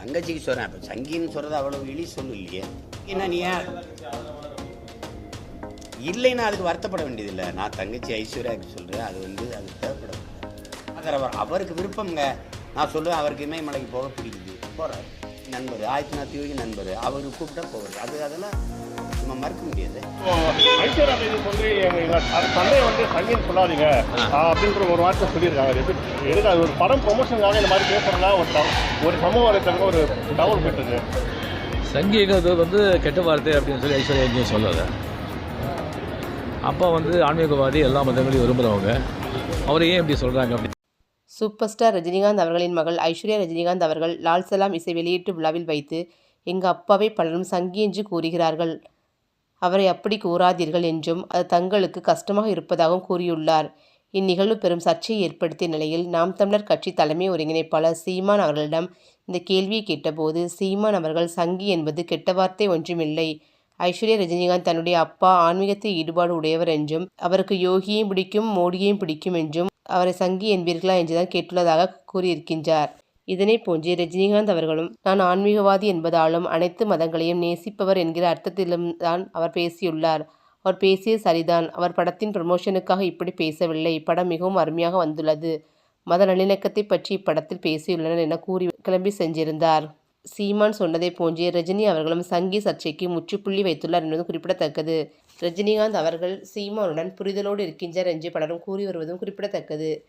தங்கச்சிக்கு சொல்கிறேன் இப்போ சங்கின்னு சொல்கிறது அவ்வளோ இழி சொல்லு இல்லையே. என்ன நீ? ஏன் இல்லைன்னா அதுக்கு வருத்தப்பட வேண்டியதில்லை. நான் தங்கச்சி ஐஸ்வர்யாவுக்கு சொல்கிறேன் அது வந்து அது தேவைப்படாது அவர் அவருக்கு விருப்பம்ங்க. நான் சொல்லுவேன் அவருக்கு இமயமலைக்கு போக பிடிக்குது. போகிறார் நண்பர். ஆயிரத்தி யோகி நண்பர். அவர் கூப்பிட்டா போகிறது அது அதெல்லாம் நம்ம மறுக்க முடியாது. தந்தை வந்து சங்கின்னு சொல்லாதீங்க. அப்படின்ற ஒரு வார்த்தை சொல்லியிருக்காங்க. எதுக்கு அது ஒரு படம் ப்ரொமோஷனுக்காக இந்த மாதிரி பேசுறதுனா ஒரு ஒரு சமூக வலைத்தளங்க ஒரு தகவல் போயிட்டு சங்கீகிறது வந்து கெட்ட வார்த்தை அப்படின்னு சொல்லி ஐஸ்வர்யா எங்கேயும் சொல்லலை. அப்பா வந்து ஆன்மீகவாதி எல்லா மதங்களையும் விரும்புகிறவங்க அவரை ஏன் இப்படி சொல்கிறாங்க அப்படி சூப்பர் ஸ்டார் ரஜினிகாந்த் அவர்களின் மகள் ஐஸ்வர்யா ரஜினிகாந்த் அவர்கள் லால் சலாம் இசை வெளியீட்டு விழாவில் வைத்து எங்கள் அப்பாவை பலரும் சங்கி என்று கூறுகிறார்கள். அவரை அப்படி கூறாதீர்கள் என்றும் அது தங்களுக்கு கஷ்டமாக இருப்பதாகவும் கூறியுள்ளார். இந்நிகழ்வு பெரும் சர்ச்சையை ஏற்படுத்திய நிலையில் நாம் தமிழர் கட்சி தலைமை ஒருங்கிணைப்பாளர் சீமான் அவர்களிடம் இந்த கேள்வியை கேட்டபோது சீமான் அவர்கள் சங்கி என்பது கெட்ட வார்த்தை ஒன்றுமில்லை. ஐஸ்வர்யா ரஜினிகாந்த் தன்னுடைய அப்பா ஆன்மீகத்தில் ஈடுபாடு உடையவர் என்றும் அவருக்கு யோகியையும் பிடிக்கும் மோடியையும் பிடிக்கும் என்றும் அவரை சங்கி என்பீர்களா என்றுதான் கேட்டுள்ளதாக கூறியிருக்கின்றார். இதனை போன்று ரஜினிகாந்த் அவர்களும் நான் ஆன்மீகவாதி என்பதாலும் அனைத்து மதங்களையும் நேசிப்பவர் என்கிற அர்த்தத்திலும் தான் அவர் பேசியுள்ளார். அவர் பேசிய சரிதான். அவர் படத்தின் ப்ரமோஷனுக்காக இப்படி பேசவில்லை. படம் மிகவும் அருமையாக வந்துள்ளது. மத நல்லிணக்கத்தை பற்றி இப்படத்தில் பேசியுள்ளனர் என கூறி கிளம்பி சென்றிருந்தார். சீமான் சொன்னதை போன்றே ரஜினி அவர்களும் சங்கி சர்ச்சைக்கு முற்றுப்புள்ளி வைத்துள்ளார் என்பதும் குறிப்பிடத்தக்கது. ரஜினிகாந்த் அவர்கள் சீமானுடன் புரிதலோடு இருக்கின்றார் என்று பலரும் கூறி வருவதும் குறிப்பிடத்தக்கது.